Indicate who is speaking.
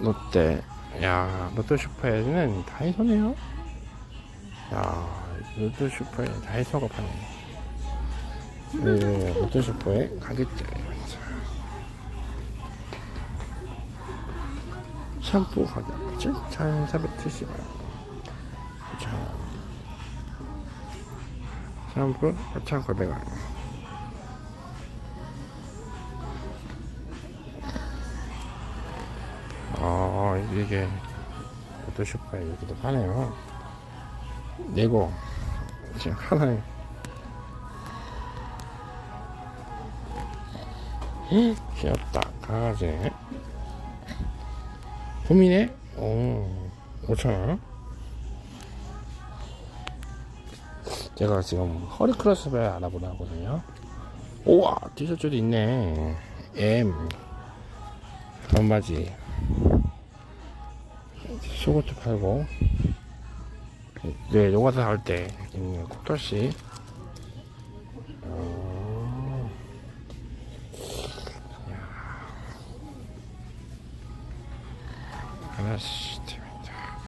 Speaker 1: 롯데. 야, 롯데 슈퍼에는 다이소네요. 야, 롯데 슈퍼에 다이소가 파네. 네, 롯데 슈퍼의 가격대. 샴푸 가격 7,470원. 자, 샴푸 8,900원. 아, 이게 슈퍼에 이렇게도 파네요. 네고. 지금 하나에. 헉, 귀엽다. 강아지. 봄이네? 오 5천원? 제가 지금 허리 크로스백 알아보려 하거든요. 우와 티셔츠도 있네. M. 반바지 속옷도 팔고 네, 요가서 할때 있는. 야. 하나씩.